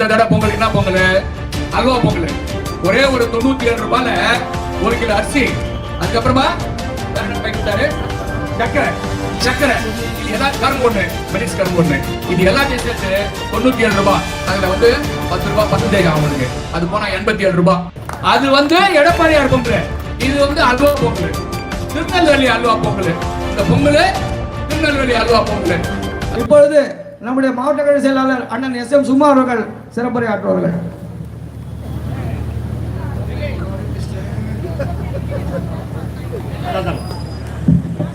தடவை பொங்கல் என்ன பொங்கல்? அல்வா பொங்கல். ஒரே ஒரு தொண்ணூத்தி ஏழு ரூபாயில ஒரு கிலோ அரிசி. அதுக்கப்புறமா சக்கரை சக்கரை இது எல்லாம் கரும்பு ஒண்ணு மெடிஸ் கரும்பு ஒண்ணு. இது எல்லாத்தையும் சேர்த்து தொண்ணூத்தி ஏழு ரூபாய். அதுல வந்து பத்து ரூபாய் பத்து தேகம் அவங்களுக்கு அது போனா எண்பத்தி ஏழு ரூபாய். அது வந்து எடப்பாடியார் பொங்கல். இது வந்து அல்வா பொங்கல். திருநெல்வேலி அல்வா பொங்கல். இந்த பொங்கல் திருநெல்வேலி அல்வா பொங்கல். இப்பொழுது நம்முடைய மாவட்ட கழக செயலாளர் அண்ணன் எஸ் எம் சுமா அவர்கள் சிறப்புரையாற்றுவார்கள்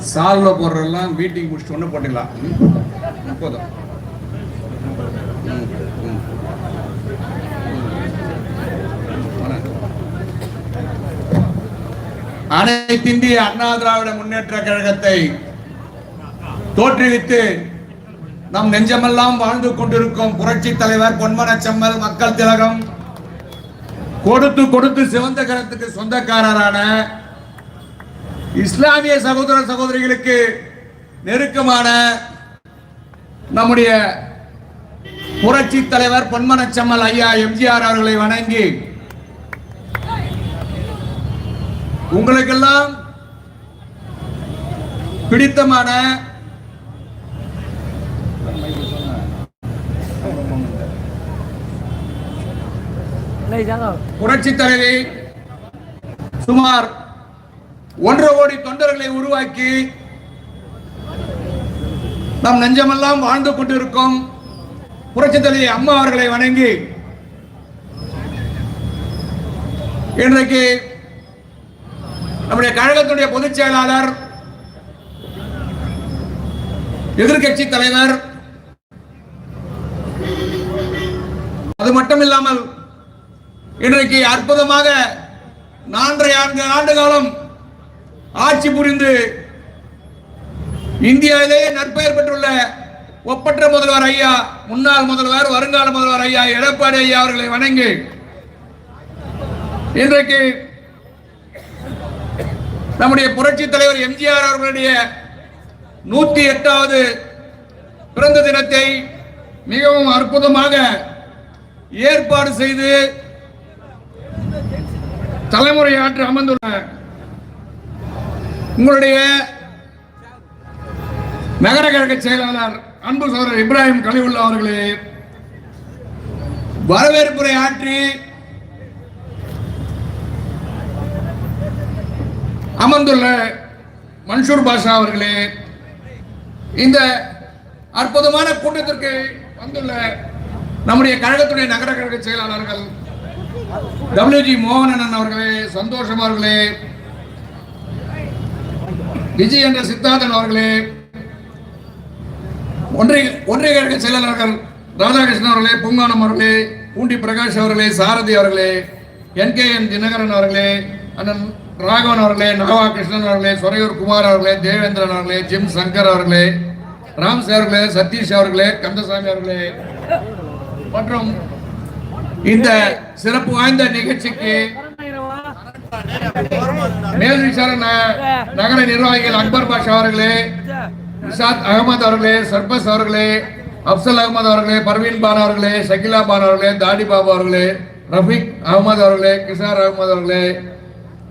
சால்வ போடுறதெல்லாம் மீட்டிங் முடிச்சுட்டு ஒன்று போட்டுக்கலாம் ம், போதும் வணக்கம். அனைத்து இந்திய அண்ணா திராவிட முன்னேற்ற கழகத்தை தோற்றுவித்து நம் நெஞ்சமெல்லாம் வாழ்ந்து கொண்டிருக்கும் புரட்சி தலைவர் பொன்மன செம்மல் மக்கள் திலகம். கொடுத்து கொடுத்து சிவந்த கரத்துக்கு சொந்தக்காரரான இஸ்லாமிய சகோதர சகோதரிகளுக்கு நெருக்கமான நம்முடைய புரட்சி தலைவர் பொன்மனச்சம்மல் ஐயா எம்ஜிஆர் அவர்களை வணங்கி உங்களுக்கெல்லாம் பிடித்தமான புரட்சி தலைவி சுமார் ஒன்றரை கோடி தொண்டர்களை உருவாக்கி நம் நெஞ்சமெல்லாம் வாழ்ந்து கொண்டிருக்கும் புரட்சி தலைவி அம்மா அவர்களை வணங்கி இன்றைக்கு நம்முடைய கழகத்துடைய பொதுச் செயலாளர் எதிர்கட்சி தலைவர் அது மட்டும் இல்லாமல் இன்றைக்கு அற்புதமாக நான்கரை ஆண்டு ஆண்டு காலம் ஆட்சி புரிந்து இந்தியாவிலேயே நற்பெயர் பெற்றுள்ள ஒப்பற்ற முதல்வர் ஐயா முன்னாள் முதல்வர் வருங்கால முதல்வர் ஐயா எடப்பாடி ஐயா அவர்களை வணங்கி இன்றைக்கு நம்முடைய புரட்சி தலைவர் எம்ஜிஆர் அவர்களுடைய நூத்தி எட்டாவது பிறந்த தினத்தை மிகவும் அற்புதமாக ஏற்பாடு செய்து தலைமுறையாற்று அமர்ந்துள்ள உங்களுடைய நகர கழக செயலாளர் அன்பு சோதரர் இப்ராஹிம் கலிவுல்லா அவர்களே வரவேற்புரை ஆற்றி அமர்ந்துள்ள மன்சூர் பாஷா அவர்களே இந்த அற்புதமான கூட்டத்திற்கு வந்துள்ள நம்முடைய கழகத்துடைய நகர கழக செயலாளர்கள் டபிள்யூஜி மோகனன் அவர்களே சந்தோஷம் அவர்களே. விஜய் என்ற சித்தார்த்தன் அவர்களே. ஒன்றிய ஒன்றிய கழக செயலாளர்கள் ராதாகிருஷ்ணன் அவர்களே பூங்கானம் அவர்களே பூண்டி பிரகாஷ் அவர்களே சாரதி அவர்களே என் கே என் தினகரன் அவர்களே அண்ணன் ராகவன் அவர்களே நகவா கிருஷ்ணன் அவர்களே சொரையூர் குமார் அவர்களே தேவேந்திரன் அவர்களே ஜிம் சங்கர் அவர்களே ராம் அவர்களே சதீஷ் அவர்களே கந்தசாமி அவர்களே. மற்றும் இந்த சிறப்பு வாய்ந்த நிகழ்ச்சிக்கு மேல் விசாரணை நகர நிர்வாகிகள் அக்பர் பாஷா அவர்களே நிஷாத் அகமது அவர்களே சர்பஸ் அவர்களே அப்சல் அகமது அவர்களே பர்வீன் பான் அவர்களே ஷகிலா பான் அவர்களே தாடி பாபு அவர்களே ரஃபீக் அகமது அவர்களே கிஷார் அகமது அவர்களே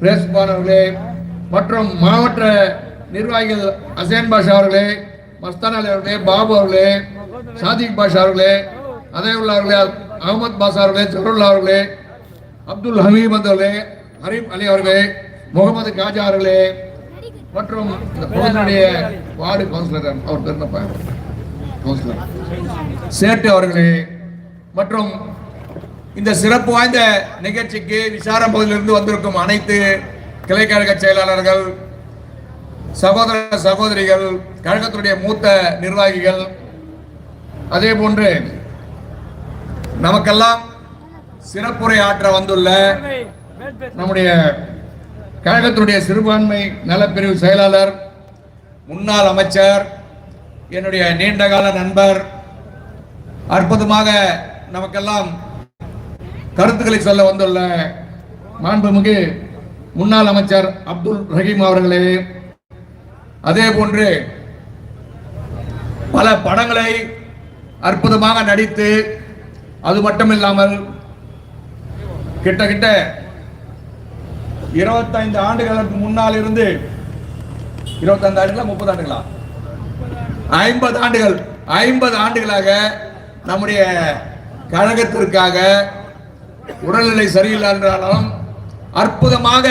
ரேஸ் பான் அவர்களே மற்றும் மாவட்ட நிர்வாகிகள் அசேன் பாஷா அவர்களே மஸ்தான் அலி அவர்களே பாபு அவர்களே சாதிக் பாஷா அவர்களே அதேவுல்லா அவர்களே அகமது பாசா அவர்களே ஜருல்லா அவர்களே அப்துல் ஹமீம் அவர்களே ஹரீம் அலி அவர்களே முகமது காஜா அவர்களே மற்றும் இந்த பகுதியினுடைய வார்டு கவுன்சிலர் அவர் பேர் கவுன்சிலர். சேட்டு அவர்களே மற்றும் இந்த சிறப்பு வாய்ந்த நிகழ்ச்சிக்கு விசாரம் பகுதியிலிருந்து வந்திருக்கும் அனைத்து கிளை கழக செயலாளர்கள் சகோதர சகோதரிகள் கழகத்தினுடைய மூத்த நிர்வாகிகள் அதே போன்று நமக்கெல்லாம் சிறப்புரை ஆற்ற வந்துள்ள நம்முடைய கழகத்தினுடைய சிறுபான்மை நலப்பிரிவு செயலாளர் முன்னாள் அமைச்சர் என்னுடைய நீண்டகால நண்பர் அற்புதமாக நமக்கெல்லாம் கருத்துக்களை சொல்ல வந்துள்ள மாண்புமிகு முன்னாள் அமைச்சர் அப்துல் ரஹீம் அவர்களே அதே போன்று பல படங்களை அற்புதமாக நடித்து அது மட்டும் இல்லாமல் கிட்டத்தட்ட இருபத்தைந்து ஆண்டுகளுக்கு முன்னால் இருந்து இருபத்தைந்து ஆண்டுகளா முப்பது ஆண்டுகளா? ஐம்பது ஆண்டுகள் ஐம்பது ஆண்டுகளாக நம்முடைய கழகத்திற்காக உடல்நிலை சரியில்லை என்றாலும் அற்புதமாக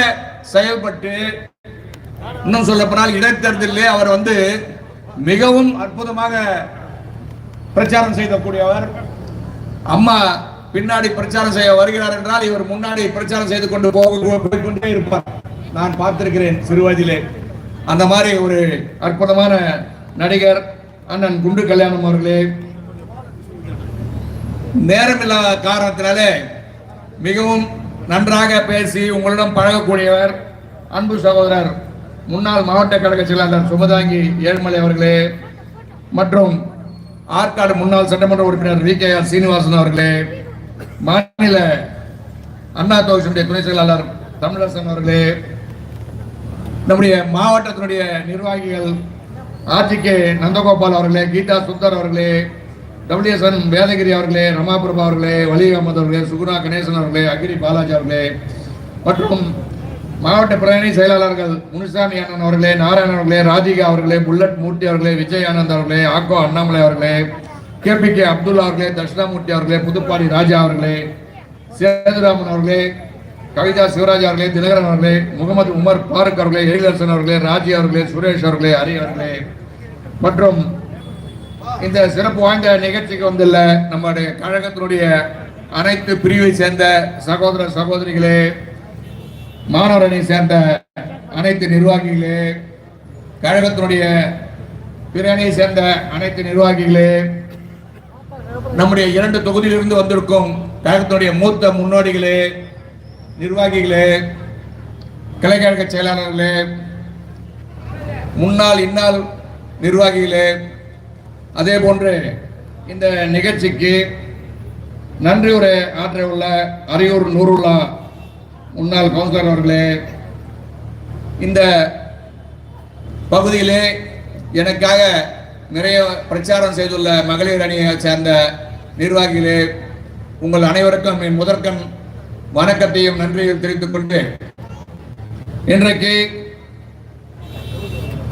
செயல்பட்டு இன்னும் சொல்ல போனால் இடைத்தேர்தலிலே அவர் வந்து மிகவும் அற்புதமாக பிரச்சாரம் செய்யக்கூடியவர் அம்மா பின்னாடி பிரச்சாரம் செய்ய வருகிறார் என்றால் இவர் முன்னாடி பிரச்சாரம் செய்து கொண்டு போக போய்க்கொண்டே இருப்பார். நான் பார்த்திருக்கிறேன் சிறுவயதிலே அந்த மாதிரி ஒரு அற்புதமான நடிகர் அண்ணன் குண்டு கல்யாணம் அவர்களே. நேரமில்லாத காரணத்தினாலே மிகவும் நன்றாக பேசி உங்களிடம் பழகக்கூடியவர் அன்பு சகோதரர் முன்னாள் மாவட்ட கழக செயலாளர் சுமதாங்கி ஏழ்மலை அவர்களே மற்றும் ஆற்காடு முன்னாள் சட்டமன்ற உறுப்பினர் வி. கே. ஆர். சீனிவாசன் அவர்களே மாநில அண்ணா தொகுதியுடைய துணை செயலாளர் தமிழரசன் அவர்களே நம்முடைய மாவட்டத்தினுடைய நிர்வாகிகள் ஆர்டிகே நந்தகோபால் அவர்களே கீதா சுந்தர் அவர்களே டபிள்யூஎஸ்என் வேதகிரி அவர்களே ரமாபிரபா அவர்களே வலி அகமது அவர்களே சுகுணா கணேசன் அவர்களே அகிரி பாலாஜி அவர்களே மற்றும் மாவட்ட பிரதிநிதி செயலாளர்கள் முனுசாமி அண்ணன் அவர்களே நாராயணன் அவர்களே ராஜிகா அவர்களே புல்லட் மூர்த்தி அவர்களே விஜய் ஆனந்த் அவர்களே ஆக்கோ அண்ணாமலை அவர்களே கே பி கே அப்துல்லா அவர்களே தட்சிணாமூர்த்தி அவர்களே புதுப்பாடி ராஜா அவர்களே சேதுராமன் அவர்களே கவிதா சிவராஜ் அவர்களே தினகரன் அவர்களே முகமது உமர் பாருக் அவர்களே எழிலரசன் அவர்களே ராஜி அவர்களே சுரேஷ் அவர்களே ஹரி அவர்களே. மற்றும் இந்த சிறப்பு வாய்ந்த நிகழ்ச்சிக்கு வந்துள்ள நம்முடைய கழகத்தினுடைய அனைத்து பிரிவை சேர்ந்த சகோதர சகோதரிகளே மாணவர் சேர்ந்த அனைத்து நிர்வாகிகளே கழகத்தினுடைய பிற அணியை சேர்ந்த அனைத்து நிர்வாகிகளே நம்முடைய இரண்டு தொகுதியிலிருந்து வந்திருக்கும் கழகத்தினுடைய மூத்த முன்னோடிகளே நிர்வாகிகளே கிளைக்கழக செயலாளர்களே முன்னாள் இந்நாள் நிர்வாகிகளே அதே போன்று இந்த நிகழ்ச்சிக்கு நன்றி உரை ஆற்ற உள்ள அரியூர் நூருல்லா முன்னாள் கவுன்சிலர் அவர்களே இந்த பகுதியிலே எனக்காக நிறைய பிரச்சாரம் செய்துள்ள மகளிர் அணியை சேர்ந்த நிர்வாகிகளே உங்கள் அனைவருக்கும் என் முதற்கண் வணக்கத்தையும் நன்றியும் தெரிவித்துக் கொண்டேன் இன்றைக்கு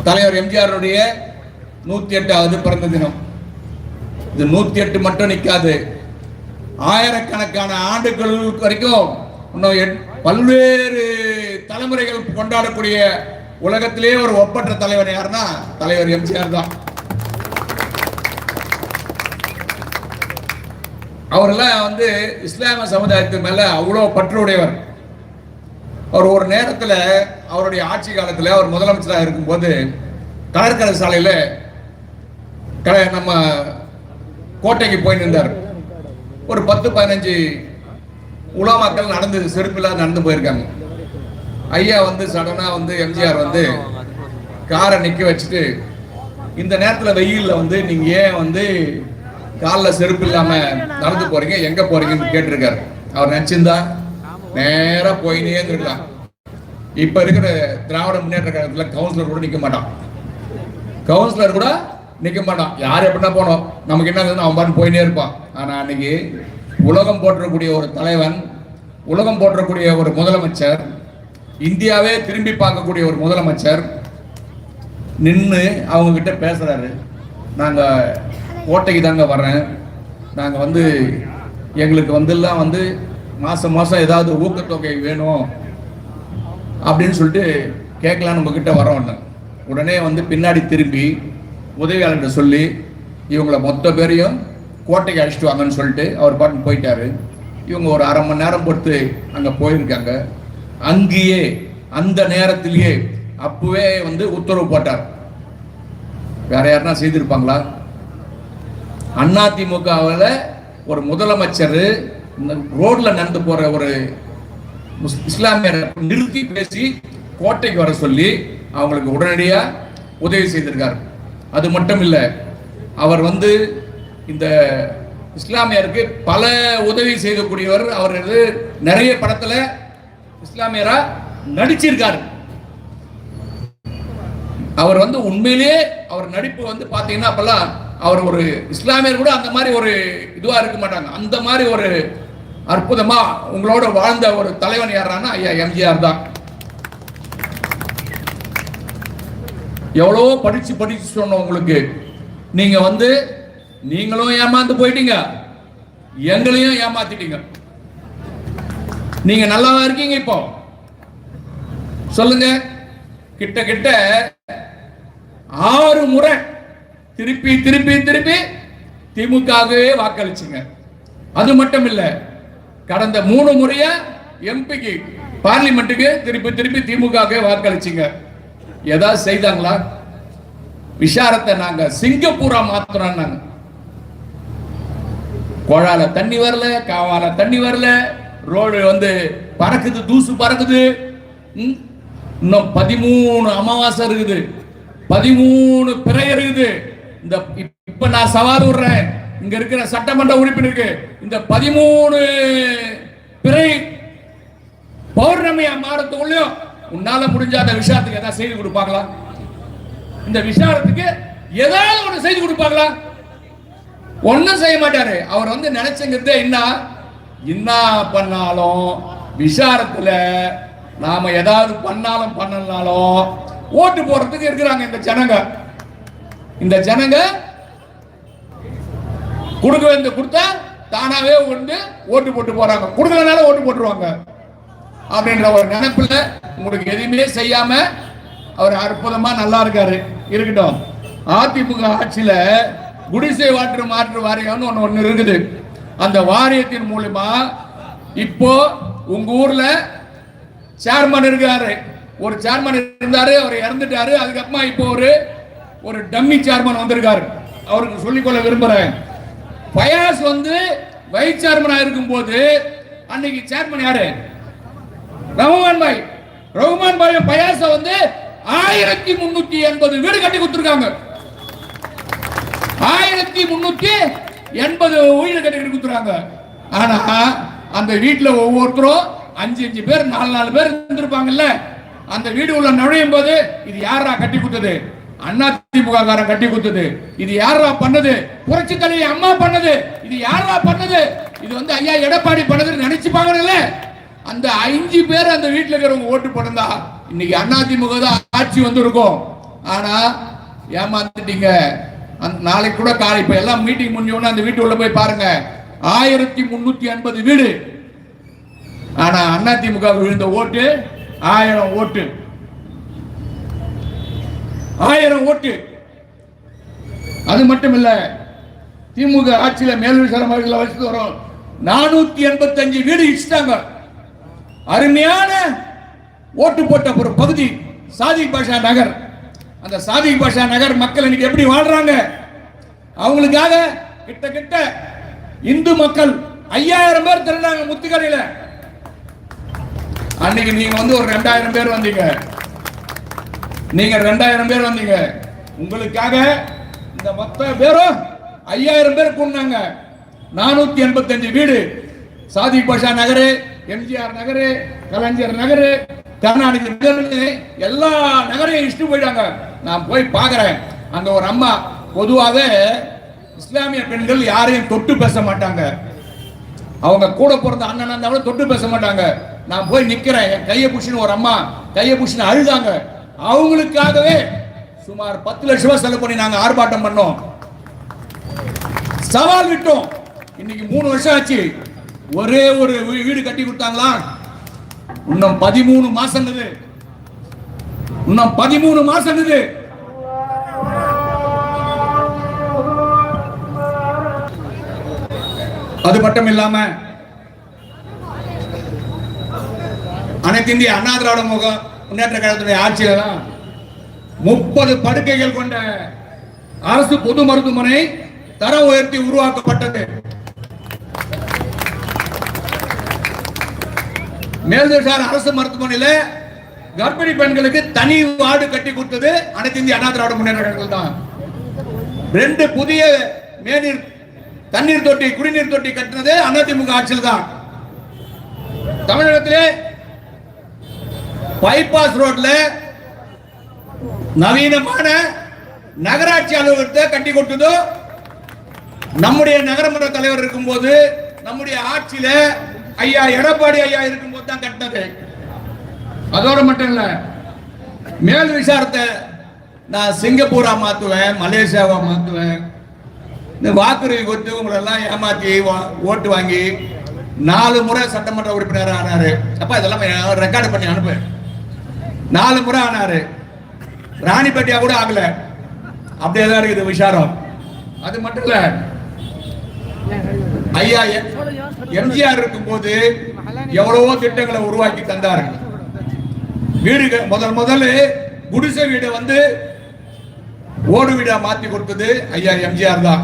தலைவர் எம்ஜிஆருடைய நூத்தி எட்டாவது பிறந்த தினம். இது நூத்தி எட்டு மட்டும் நிற்காது ஆயிரக்கணக்கான ஆண்டுகள் வரைக்கும் இன்னும் பல்வேறு தலைமுறைகள் கொண்டாடக்கூடிய உலகத்திலே ஒரு ஒப்பற்ற தலைவர் யாருன்னா தலைவர் எம்ஜிஆர் தான். அவரெல்லாம் வந்து இஸ்லாமிய சமுதாயத்து மேல அவ்வளோ பற்றுடையவர். அவர் ஒரு நேரத்தில் அவருடைய ஆட்சி காலத்தில் அவர் முதலமைச்சராக இருக்கும்போது கடற்கரை சாலையில் க நம்ம கோட்டைக்கு போய் நின்றார். ஒரு பத்து பதினஞ்சு உலமாக்கள் நடந்து செருப்பில்லாத நடந்து போயிருக்காங்க. ஐயா வந்து சடனாக வந்து எம்ஜிஆர் வந்து காரை நிற்க வச்சுட்டு இந்த நேரத்தில் வெயிலில் வந்து நீங்கள் ஏன் வந்து காலில் செருப்பு இல்லாமல் நடந்து போறீங்க? எங்கே போறீங்கன்னு கேட்டிருக்காரு. அவர் நினச்சிருந்தா நேராக போயினே இருக்கலாம் இப்போ இருக்கிற திராவிட முன்னேற்ற கழகத்தில் கவுன்சிலர் கூட நிற்க மாட்டான். கவுன்சிலர் கூட நிற்க மாட்டான். யார் எப்படின்னா போனோம்? நமக்கு என்ன அவன் பாட்டு போயினே இருப்பான். ஆனால் அன்னைக்கு உலகம் போற்றக்கூடிய ஒரு தலைவன் உலகம் போற்றக்கூடிய ஒரு முதலமைச்சர் இந்தியாவே திரும்பி பார்க்கக்கூடிய ஒரு முதலமைச்சர் நின்று அவங்க கிட்ட பேசுறாரு. நாங்கள் கோட்டைக்கு தாங்க வர்றேன். நாங்கள் வந்து எங்களுக்கு வந்துலாம் வந்து மாதம் மாதம் ஏதாவது ஊக்கத்தொகை வேணும் அப்படின்னு சொல்லிட்டு கேட்கலான்னு உங்ககிட்ட வரோம் உடனே வந்து பின்னாடி திரும்பி உதவியாளர்கிட்ட சொல்லி இவங்களை மொத்த பேரையும் கோட்டைக்கு அழைச்சிட்டு வாங்கன்னு சொல்லிட்டு அவர் பாட்டு போயிட்டாரு. இவங்க ஒரு அரை மணி நேரம் பொறுத்து அங்கே போயிருக்காங்க. அங்கேயே அந்த நேரத்திலேயே அப்பவே வந்து உத்தரவு போட்டார். வேற யாருன்னா செய்திருப்பாங்களா? அதிமுகவில் ஒரு முதலமைச்சர் ரோட்ல நடந்து போற ஒரு இஸ்லாமியர் இஸ்லாமியரை நிறுத்தி பேசி கோட்டைக்கு வர சொல்லி அவங்களுக்கு உடனடியாக உதவி செய்திருக்கார். அது மட்டும் இல்லை அவர் வந்து இந்த இஸ்லாமியருக்கு பல உதவி செய்யக்கூடியவர் அவர் நிறைய படத்துல இஸ்லாமியரா நடிச்சிருக்காரு. அவர் வந்து உண்மையிலேயே அவர் நடிப்பு வந்து பாத்தீங்கன்னா அப்பெல்லாம் அவர் ஒரு இஸ்லாமியர் கூட அந்த மாதிரி ஒரு இதுவா இருக்க மாட்டாங்க. அந்த மாதிரி ஒரு அற்புதமா உங்களோட வாழ்ந்த ஒரு தலைவன் யாரானா ஐயா எம்ஜிஆர் தான். எவ்வளவோ படிச்சு படிச்சு சொன்ன உங்களுக்கு நீங்க வந்து நீங்களும் ஏமாந்து போயிட்டீங்க. எங்களையும் ஏமாத்திட்டீங்க. நீங்க நல்லாவா இருக்கீங்க இப்போ. சொல்லுங்க. கிட்ட கிட்ட ஆறு முறை திருப்பி திருப்பி திருப்பி திமுகவே வாக்களிச்சுங்க. அது மட்டும் இல்ல கடந்த மூணு முறையா எம்பிக்கு பார்லிமெண்ட்டுக்கு திருப்பி திருப்பி திமுகவே வாக்களிச்சுங்க. ஏதாவது செய்தாங்களா? விஷாரத்தை நாங்க சிங்கப்பூரா மாத்துறோம் நாங்க குழால தண்ணி வரல காவால தண்ணி வரல. ரோடு வந்து பறக்குது தூசு பறக்குது. ம்? இன்னும் பதிமூணு அமாவாசை இருக்குது. பதிமூணு பிறை இருக்குது. இந்த இப்- இப்ப நான் சவால் விடுறேன். இங்க இருக்கிற சட்டமன்ற உறுப்பினருக்கு இந்த பதிமூணு பிறை பௌர்ணமி மாறத்துக்குள்ளயும் உன்னால முடிஞ்ச அந்த விஷயத்துக்கு ஏதாவது செய்து கொடுப்பாங்களா? இந்த விஷயத்துக்கு ஏதாவது ஒன்று செய்து கொடுப்பாங்களா? ஒன்றும் செய்ய மாட்டாரு. அவர் வந்து நினைச்சுங்கிறது என்ன? என்ன பண்ணாலும் விசாரத்துல நாம ஏதாவது பண்ணாலும் பண்ணலனாலும் ஓட்டு போறதுக்கு இருக்கிறாங்க இந்த ஜனங்க. இந்த ஜனங்க கொடுக்க வேண்டிய கொடுத்தா தானாவே வந்து ஓட்டு போட்டு போறாங்க. கொடுக்கலனால ஓட்டு போட்டுருவாங்க. அப்படின்ற ஒரு நினைப்புல உங்களுக்கு எதுவுமே செய்யாம அவர் அற்புதமா நல்லா இருக்காரு. இருக்கட்டும். அதிமுக ஆட்சியில குடிசை வாற்று மாற்று வாரியம்னு ஒன்று ஒன்று இருக்குது. அந்த வாரியத்தின் மூலிமா இப்போ உங்க ஊர்ல சேர்மன் இருக்காரு. ஒரு சேர்மன் இருந்தாரு அவர் இறந்துட்டாரு. அதுக்கப்புறமா இப்போ ஒரு ஒரு டம்மி சேர்மன் வந்திருக்காரு. அவருக்கு சொல்லிக்கொள்ள விரும்புறேன். பயாஸ் வந்து வைஸ் சேர்மனா இருக்கும்போது அன்னைக்கு சேர்மன் யாரு? ரகுமான் பாய். ரகுமான் பாய் பயாச வந்து ஆயிரத்தி முன்னூத்தி எண்பது வீடு கட்டி கொடுத்துருக்காங்க. ஆயிரத்தி முன்னூத்தி எண்பது வீடு கட்டி ஆனா அந்த வீட்டுல ஒவ்வொருத்தரும் அஞ்சு அஞ்சு பேர் நாலு நாலு பேர் இருந்திருப்பாங்கல்ல. அந்த வீடு உள்ள நுழையும் போது இது யாரா கட்டி கொடுத்தது அண்ணா திமுக காரன் கட்டி கொடுத்தது இது யாரா பண்ணது? புரட்சி தலைவி அம்மா பண்ணது. இது யாரா பண்ணது? இது வந்து ஐயா எடப்பாடி பண்ணதுன்னு நினைச்சுப்பாங்கல்ல அந்த அஞ்சு பேர் அந்த வீட்டுல இருக்கிறவங்க ஓட்டு போட்டிருந்தா இன்னைக்கு அண்ணா திமுக தான் ஆட்சி வந்திருக்கும். ஆனா ஏமாத்திட்டீங்க. நாளைக்கு கூட காலை இப்ப எல்லாம் மீட்டிங் முடிஞ்சோடனே அந்த வீட்டு உள்ள போய் பாருங்க. ஆயிரத்தி முன்னூத்தி எண்பது வீடு. ஆனா அண்ணா திமுக விழுந்த ஓட்டு ஆயிரம் ஓட்டு. ஆயிரம் ஓட்டு. அது மட்டும் இல்ல திமுக ஆட்சியில மேல்விசாரம் வச்சு வரும். நானூத்தி எண்பத்தஞ்சு வீடு இடிச்சிட்டாங்க. அருமையான ஓட்டு போட்ட ஒரு பகுதி சாதி பாஷா நகர். அந்த சாதிக் பாஷா நகர் மக்கள் இன்னைக்கு எப்படி வாழ்றாங்க? அவங்களுக்காக கிட்ட கிட்ட இந்து மக்கள் ஐயாயிரம் பேர் திரண்டாங்க முத்துக்கரையில. அன்னைக்கு நீங்க வந்து ஒரு ரெண்டாயிரம் பேர் வந்தீங்க. நீங்க ரெண்டாயிரம் பேர் வந்தீங்க. உங்களுக்காக இந்த மொத்த பேரும் ஐயாயிரம் பேர் கூடினாங்க. நானூத்தி எண்பத்தஞ்சு வீடு. சாதி பாஷா நகரு எம்ஜிஆர் நகரு கலைஞர் நகரு கருணாநிதி எல்லா நகரையும் இஷ்டு போயிட்டாங்க. நான் போய் பார்க்கறேன். அங்க ஒரு அம்மா பொதுவாக இஸ்லாமிய பெண்கள் யாரையும் தொட்டு பேச மாட்டாங்க. அவங்க கூட பிறந்த அண்ணன் இருந்தாலும் தொட்டு பேச மாட்டாங்க. நான் போய் நிக்கிறேன். என் கையை புஷின்னு ஒரு அம்மா கையை புஷின்னு அழுதாங்க. அவங்களுக்காகவே சுமார் பத்து லட்ச ரூபாய் செலவு பண்ணி நாங்க ஆர்ப்பாட்டம் பண்ணோம். சவால் விட்டோம். இன்னைக்கு மூணு வருஷம் ஆச்சு. ஒரே ஒரு வீடு கட்டி கொடுத்தாங்களா இன்னும் பதிமூணு மாசம் இன்னும் பதிமூணு மாசம் இருக்குது அது மட்டும் இல்லாம அனைத்து இந்திய அண்ணா திராவிட முக முன்னேற்ற கழகத்துடைய ஆட்சியில தான் முப்பது படுக்கைகள் கொண்ட அரசு பொது மருத்துவமனை தர உயர்த்தி உருவாக்கப்பட்டது. மேல்தசார் அரசு மருத்துவமனையில கர்ப்பிணி பெண்களுக்கு தனி வார்டு கட்டி கொடுத்தது அனைத்து இந்திய அண்ணா திராவிட முன்னேற்ற கழகம் தான். ரெண்டு புதிய மேநீர் தண்ணீர் தொட்டி குடிநீர் தொட்டி கட்டினது அதிமுக ஆட்சியில் தான். தமிழகத்திலே பைபாஸ் ரோட்ல நவீனமான நகராட்சி அலுவலகத்தை கட்டி கொடுத்ததும் நம்முடைய நகரமன்ற தலைவர் இருக்கும்போது நம்முடைய ஆட்சியில ஐயா எடப்பாடி ஐயா இருக்கும்போது தான் கட்டினது. அதோட மட்டும் இல்ல மேல் விசாரத்தை நான் சிங்கப்பூரா மாத்துவேன் மலேசியாவா மாத்துவேன். இந்த வாக்குறுதி கொடுத்து உங்களெல்லாம் ஏமாற்றி ஏமாத்தி ஓட்டு வாங்கி நாலு முறை சட்டமன்ற உறுப்பினர் ஆனாரு. அப்ப இதெல்லாம் ரெக்கார்டு பண்ணி அனுப்பு நாலு முறை ஆனாரு. ராணிப்பேட்டையா கூட ஆகல. அப்படியே தான் இருக்குது விசாரம். அது மட்டும் இல்ல ஐயா எம்ஜிஆர் இருக்கும்போது எவ்வளவோ திட்டங்களை உருவாக்கி தந்தாரு. வீடு முதல் முதல்ல குடிசை வீடை வந்து ஓடு வீடா மாத்தி கொடுத்தது ஐயா எம்ஜிஆர் தான்.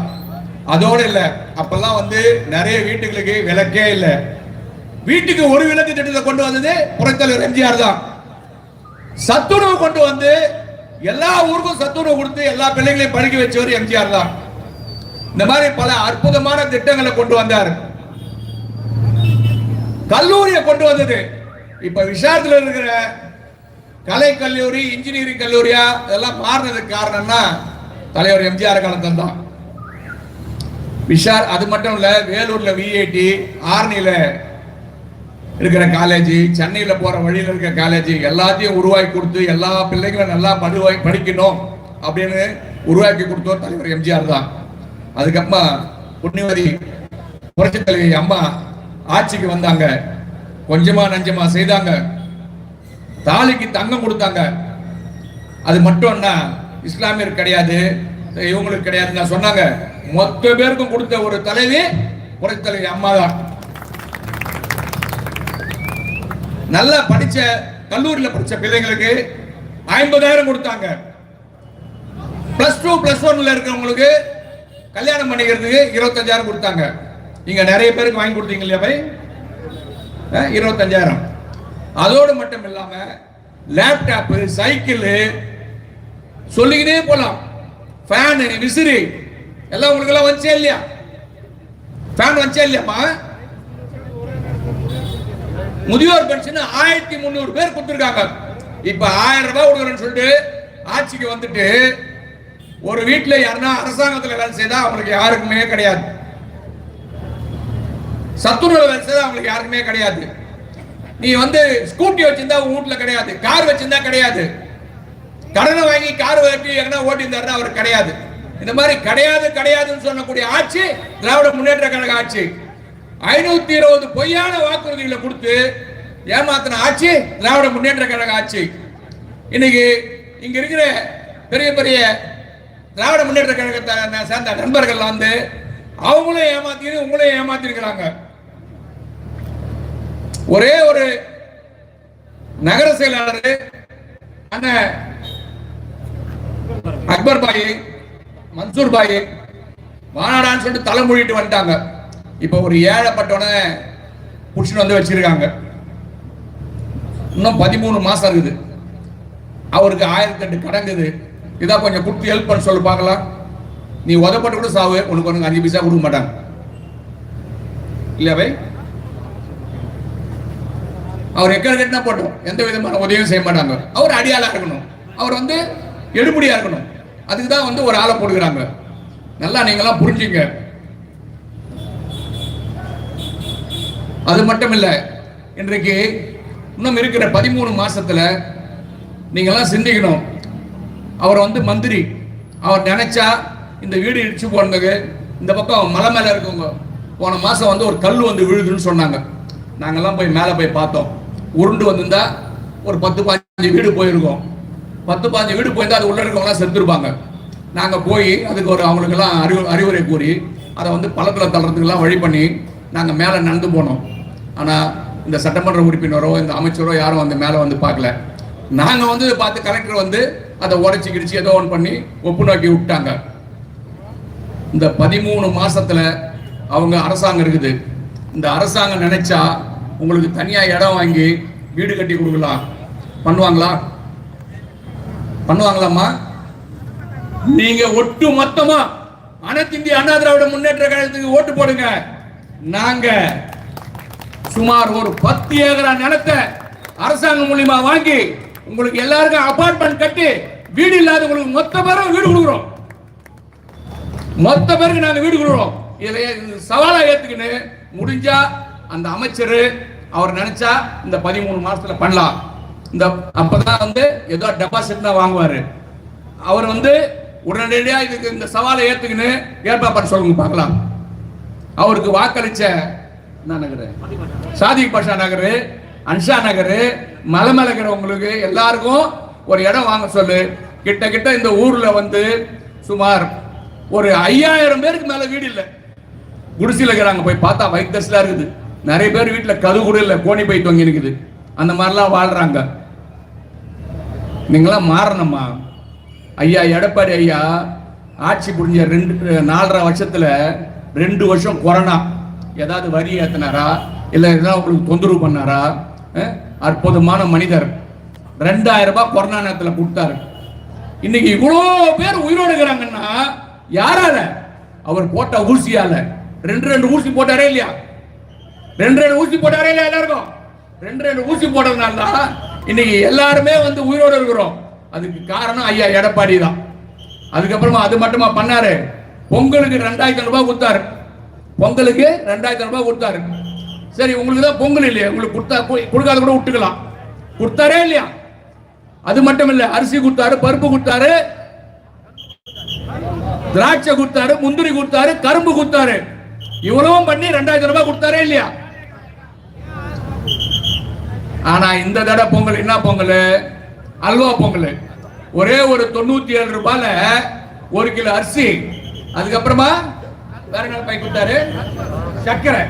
அதோட இல்ல அப்பெல்லாம் வந்து நிறைய வீட்டுகளுக்கு விளக்கே இல்ல. வீட்டுக்கு ஒரு விளக்கு திட்டத்தை கொண்டு வந்தது புறத்தலைவர் எம்ஜிஆர் தான். சத்துணவு கொண்டு வந்து எல்லா ஊருக்கும் சத்துணவு கொடுத்து எல்லா பிள்ளைகளையும் படிக்க வச்சவர் எம்ஜிஆர் தான். இந்த மாதிரி பல அற்புதமான திட்டங்களை கொண்டு வந்தார். கல்லூரியை கொண்டு வந்தது. இப்ப விசாரத்தில் இருக்கிற கலை கல்லூரி இன்ஜினியரிங் கல்லூரியா இதெல்லாம் மாறினதுக்கு காரணம்னா தலைவர் எம்ஜிஆர் காலத்தில் தான். விஷார் அது மட்டும் இல்ல வேலூர்ல விஐடி ஆர்னில இருக்கிற காலேஜ் சென்னையில் போற வழியில் இருக்கிற காலேஜ் எல்லாத்தையும் உருவாக்கி கொடுத்து எல்லா பிள்ளைங்களும் நல்லா படுவாய் படிக்கணும் அப்படின்னு உருவாக்கி கொடுத்தோர் தலைவர் எம்ஜிஆர் தான். அதுக்கப்புறமா புண்ணியவதி புரட்சி தலைவி அம்மா ஆட்சிக்கு வந்தாங்க. கொஞ்சமா நஞ்சமா செய்தாங்க. தாலிக்கு தங்கம் கொடுத்தாங்க. அது மட்டும் என்ன இஸ்லாமியர் கிடையாது. இவங்களுக்கு கிடையாது சொன்னாங்க. மொத்த பேருக்கும் கொடுத்த ஒரு தலைவி புரட்சி தலைவி அம்மா தான். நல்லா படிச்ச கல்லூரியில் படிச்ச பிள்ளைங்களுக்கு ஐம்பதாயிரம் கொடுத்தாங்க. பிளஸ் டூ பிளஸ் ஒன்ல இருக்கிறவங்களுக்கு கல்யாணம் பண்ணிக்கிறதுக்கு இருபத்தஞ்சாயிரம் கொடுத்தாங்க. நீங்க நிறைய பேருக்கு வாங்கி கொடுத்தீங்க இல்லையா பை? இருபத்தஞ்சாயிரம். அதோடு மட்டும் இல்லாம லேப்டாப் சைக்கிள் சொல்லிக்கிட்டே போலாம். ஃபேனு விசிறி எல்லாம் உங்களுக்கு எல்லாம் வந்துச்சே இல்லையா? ஃபேன் வந்துச்சே இல்லையாம்மா? முதியோர் பென்ஷன் ஆயிரத்தி முந்நூறு பேர் கொடுத்துருக்காங்க. இப்ப ஆயிரம் ரூபாய் கொடுக்குறேன்னு சொல்லிட்டு ஆட்சிக்கு வந்துட்டு ஒரு வீட்டில் யாருன்னா அரசாங்கத்தில் வேலை செய்தா அவங்களுக்கு யாருக்குமே கிடையாது. சத்துணவு வச்சது அவங்களுக்கு யாருக்குமே கிடையாது. நீ வந்து ஸ்கூட்டி வச்சிருந்தா வீட்டுல கிடையாது. கார் வச்சிருந்தா கிடையாது. கடனை வாங்கி கார் வாங்கி எங்கன்னா ஓட்டியிருந்தாருன்னா அவர் கிடையாது. இந்த மாதிரி கிடையாது கிடையாதுன்னு சொல்லக்கூடிய ஆட்சி திராவிட முன்னேற்ற கழக ஆட்சி. ஐநூத்தி இருபது பொய்யான வாக்குறுதிகளை கொடுத்து ஏமாத்தின ஆட்சி திராவிட முன்னேற்ற கழக ஆட்சி. இன்னைக்கு இங்க இருக்கிற பெரிய பெரிய திராவிட முன்னேற்ற கழகத்தை சேர்ந்த நண்பர்கள் வந்து அவங்களும் ஏமாத்தி உங்களையும் ஏமாத்திருக்கிறாங்க. ஒரே ஒரு நகர செயலாளர் அண்ணன் அக்பர் பாய் மன்சூர் பாய் மாநாடான்னு சொல்லிட்டு தலைமொழிட்டு வந்துட்டாங்க. இப்போ ஒரு ஏழைப்பட்டவனை புடிச்சுட்டு வந்து வச்சிருக்காங்க. இன்னும் பதிமூணு மாசம் இருக்குது. அவருக்கு ஆயிரத்தி எட்டு கடங்குது இதான் கொஞ்சம் கொடுத்து ஹெல்ப் பண்ண சொல்லு பார்க்கலாம். நீ உதப்பட்டு கூட சாவு. உனக்கு ஒன்று அஞ்சு பைசா கொடுக்க மாட்டாங்க. இல்லையா பை அவர் எக்கட கட்டினா போட்டோம்? எந்த விதமான உதவியும் செய்ய மாட்டாங்க. அவர் அடியாளாக இருக்கணும். அவர் வந்து எடுபடியாக இருக்கணும். அதுக்கு தான் வந்து ஒரு ஆளை போடுகிறாங்க. நல்லா நீங்களாம் புரிஞ்சுங்க. அது மட்டும் இல்லை இன்றைக்கு இன்னும் இருக்கிற பதிமூணு மாசத்துல நீங்கெல்லாம் சிந்திக்கணும். அவர் வந்து மந்திரி. அவர் நினைச்சா இந்த வீடு இடிச்சு போனதுக்கு இந்த பக்கம் மலை மேலே இருக்கவங்க போன மாசம் வந்து ஒரு கல் வந்து விழுதுன்னு சொன்னாங்க. நாங்கெல்லாம் போய் மேலே போய் பார்த்தோம். உருண்டு வந்திருந்தா ஒரு பத்து பாஞ்சு வீடு போயிருக்கோம். பத்து பாஞ்சு வீடு போயிருந்தா அது உள்ள இருக்கவங்களாம் செத்துருப்பாங்க. நாங்க போய் அதுக்கு ஒரு அவங்களுக்கெல்லாம் அறிவு அறிவுரை கூறி அதை வந்து பள்ளத்தில் தள்ளுறதுக்கெல்லாம் வழி பண்ணி நாங்க மேலே நடந்து போனோம். ஆனா இந்த சட்டமன்ற உறுப்பினரோ இந்த அமைச்சரோ யாரும் வந்து மேலே வந்து பார்க்கல. நாங்க வந்து பார்த்து கலெக்டர் வந்து அதை உடச்சி கிடிச்சு ஏதோ ஒன்று பண்ணி ஒப்பு நோக்கி விட்டாங்க. இந்த பதிமூணு மாசத்துல அவங்க அரசாங்கம் இருக்குது. இந்த அரசாங்கம் நினைச்சா உங்களுக்கு தனியா இடம் வாங்கி வீடு கட்டி கொடுக்கலாம் பண்ணுவாங்களா? பண்ணுவாங்களாம்மா? நீங்க ஒட்டு மொத்தமா அனைத்து இந்திய அண்ணா திராவிட முன்னேற்ற கழகத்துக்கு ஓட்டு போடுங்க. நாங்க சுமார் ஒரு பத்து ஏக்கரா நிலத்தை அரசாங்கம் மூலியமா வாங்கி உங்களுக்கு எல்லாருக்கும் அபார்ட்மெண்ட் கட்டி வீடு இல்லாதவங்களுக்கு மொத்த பேரும் வீடு கொடுக்குறோம். மொத்த பேருக்கு நாங்க வீடு கொடுக்குறோம். இதை இது சவாலா ஏத்துக்கின்னு முடிஞ்சா அந்த அமைச்சர் அவர் நினைச்சா இந்த பதிமூணு மாசத்துல பண்ணலாம். இந்த அப்பதான் வந்து ஏதோ டெபாசிட் தான் வாங்குவாரு. அவர் வந்து உடனடியாக இதுக்கு இந்த சவாலை ஏத்துக்கின்னு ஏற்பா பண்ண சொல்லுங்க பார்க்கலாம். அவருக்கு வாக்களிச்ச என்ன நகரு? சாதிக் பாஷா நகரு அன்ஷா நகரு மலைமலைக்கிறவங்களுக்கு எல்லாருக்கும் ஒரு இடம் வாங்க சொல்லு. கிட்ட கிட்ட இந்த ஊர்ல வந்து சுமார் ஒரு ஐயாயிரம் பேருக்கு மேல வீடு இல்லை. குடிசையில் இருக்கிறாங்க போய் பார்த்தா வைத்தஸ்லாம் இருக்குது. நிறைய பேர் வீட்டில் கது கூட இல்லை கோணி பை தொங்கி இருக்குது அந்த மாதிரிலாம் வாழ்றாங்க. நீங்களாம் மாறணுமா? ஐயா எடப்பாடி ஐயா ஆட்சி புரிஞ்ச ரெண்டு நாலரை வருஷத்துல ரெண்டு வருஷம் கொரோனா. ஏதாவது வரி ஏற்றினாரா இல்லை ஏதாவது உங்களுக்கு தொந்தரவு பண்ணாரா? அற்புதமான மனிதர். ரெண்டாயிரம் ரூபாய் கொரோனா நேரத்தில் கொடுத்தாரு. இன்னைக்கு இவ்வளோ பேர் உயிரோடு இருக்கிறாங்கன்னா யாரால அவர் போட்ட ஊசியால. ரெண்டு ரெண்டு ஊசி போட்டாரே இல்லையா? ரெண்டு ரெண்டு ஊசி போட்டாரே இல்லையா எல்லாருக்கும். ரெண்டு ரெண்டு ஊசி போட்டதுனால தான் இன்னைக்கு எல்லாருமே வந்து உயிரோடு இருக்கிறோம். அதுக்கு காரணம் ஐயா எடப்பாடி தான். அதுக்கப்புறமா அது மட்டுமா பண்ணாரு. பொங்கலுக்கு ரெண்டாயிரத்தி ரூபாய் கொடுத்தாரு. பொங்கலுக்கு ரெண்டாயிரத்தி ரூபாய் கொடுத்தாரு. சரி உங்களுக்கு தான் பொங்கல் இல்லையா. உங்களுக்கு கொடுத்தா கொடுக்காத கூட விட்டுக்கலாம். கொடுத்தாரே இல்லையா? அது மட்டும் இல்லை அரிசி கொடுத்தாரு பருப்பு கொடுத்தாரு திராட்சை கொடுத்தாரு முந்திரி கொடுத்தாரு கரும்பு கொடுத்தாரு. இவ்வளவும் பண்ணி ரெண்டாயிரத்தி ரூபாய் கொடுத்தாரே இல்லையா? ஆனா இந்த தடவை பொங்கல் என்ன பொங்கல்? அல்வா பொங்கல். ஒரே ஒரு தொண்ணூத்தி ஏழு ரூபாயில ஒரு கிலோ அரிசி. அதுக்கப்புறமா வேற என்ன பை கொடுத்தாரு? சர்க்கரை.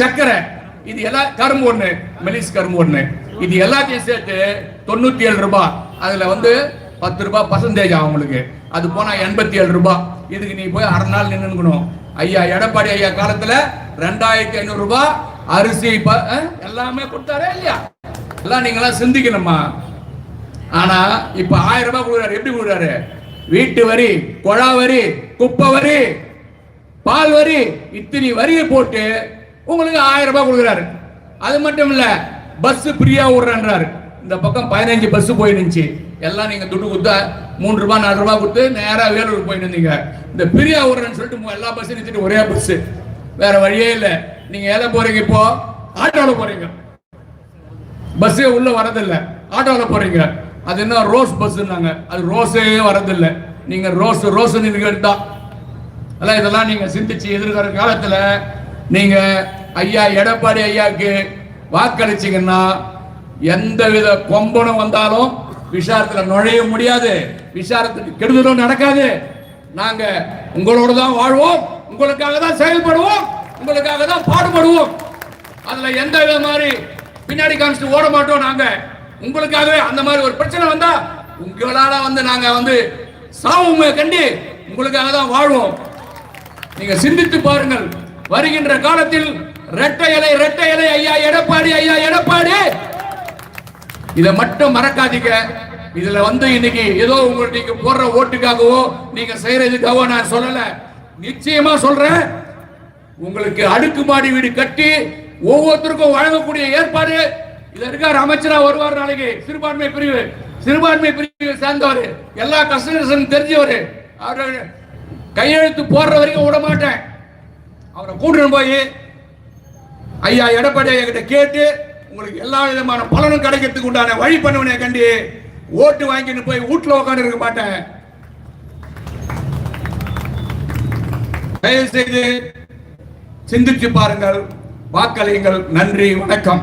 சர்க்கரை. இது எல்லாம் கரும்பு ஒண்ணு மெலிஸ் கரும்பு ஒண்ணு. இது எல்லாத்தையும் சேர்த்து தொண்ணூத்தி ஏழு ரூபாய் அதுல வந்து பத்து ரூபாய் பர்சன்டேஜ் ஆகும் உங்களுக்கு. அது போனா எண்பத்தி ஏழு ரூபாய் இதுக்கு நீ போய் அரை நாள் நின்னுக்கணும். ஐயா எடப்பாடி ஐயா காலத்துல ரெண்டாயிரத்தி ஐநூறு ரூபாய் அரிசி எல்லாமே கொடுத்தாரே இல்லையா? எல்லாம் நீங்களாம் சிந்திக்கணுமா? ஆனா இப்ப ஆயிரம் ரூபாய் கொடுக்குறாரு. எப்படி கொடுக்குறாரு? வீட்டு வரி கொழா வரி குப்பை வரி பால் வரி இத்தனை வரியை போட்டு உங்களுக்கு ஆயிரம் ரூபாய் கொடுக்குறாரு. அது மட்டும் இல்ல பஸ் ஃப்ரீயா விடுறேன்றாரு இந்த பக்கம் பதினஞ்சு பஸ் போயிருந்துச்சு எல்லாம் நீங்க துட்டு கொடுத்தா மூணு ரூபாய் நாலு ரூபாய் கொடுத்து நேரா வேலூர் போயிட்டு இருந்தீங்க இந்த பிரியா விடுறேன்னு சொல்லிட்டு எல்லா பஸ்ஸும் நிறுத்திட்டு ஒரே பஸ் வேற வழியே இல்லை. நீங்க எதை போறீங்க இப்போ? ஆட்டோல போறீங்க. பஸ்ஸே உள்ள வரதில்ல. ஆட்டோல போறீங்க. அது என்ன? ரோஸ் பஸ்ஸுன்னாங்க அது ரோஸே வரதில்ல. நீங்க ரோஸ் ரோஸ் நின்றுட்டா அதான் இதெல்லாம் நீங்க சிந்திச்சு எதிர்கால காலத்துல நீங்க ஐயா எடப்பாடி ஐயாக்கு வாக்களிச்சீங்கன்னா எந்த வித கொம்பனும் வந்தாலும் விசாரத்துல நுழைய முடியாது. விசாரத்துக்கு கெடுதலும் நடக்காது. நாங்க உங்களோட தான் வாழ்வோம். உங்களுக்காக தான் செயல்படுவோம் உங்களுக்காக தான் பாடுபடுவோம். அதுல எந்த வித மாதிரி பின்னாடி காமிச்சிட்டு ஓட மாட்டோம் நாங்க. உங்களுக்காகவே அந்த மாதிரி ஒரு பிரச்சனை வந்தா உங்களால வந்து நாங்க வந்து சாவுங்க கண்டி உங்களுக்காக தான் வாழ்வோம். நீங்க சிந்தித்து பாருங்கள். வருகின்ற காலத்தில் ரெட்டை இலை ரெட்டை இலை ஐயா எடப்பாடி ஐயா எடப்பாடி! இதை மட்டும் மறக்காதீங்க. இதுல வந்து இன்னைக்கு ஏதோ உங்களுக்கு நீங்க போடுற ஓட்டுக்காகவோ நீங்க செய்யறதுக்காகவோ நான் சொல்லலை. நிச்சயமா சொல்றேன். உங்களுக்கு அடுக்குமாடி வீடு கட்டி ஒவ்வொருத்தருக்கும் வழங்கக்கூடிய ஏற்பாடு. இதுல இருக்கார் அமைச்சரா வருவார் நாளைக்கு. சிறுபான்மை பிரிவு சிறுபான்மை பிரிவு சேர்ந்தவர். எல்லா கஸ்டமர்ஸும் தெரிஞ்சவர். அவர் கையெழுத்து போடுற வரைக்கும் விட மாட்டேன். அவரை கூட்டு போய் ஐயா எடப்பாடி என்கிட்ட கேட்டு உங்களுக்கு எல்லா விதமான பலனும் கிடைக்கிறதுக்கு உண்டான வழி பண்ணுவனே கண்டி. ஓட்டு வாங்கிட்டு போய் வீட்டுல உட்காந்து இருக்க மாட்டேன். தயவு செய்து சிந்திச்சு பாருங்கள் வாக்களியுங்கள். நன்றி வணக்கம்.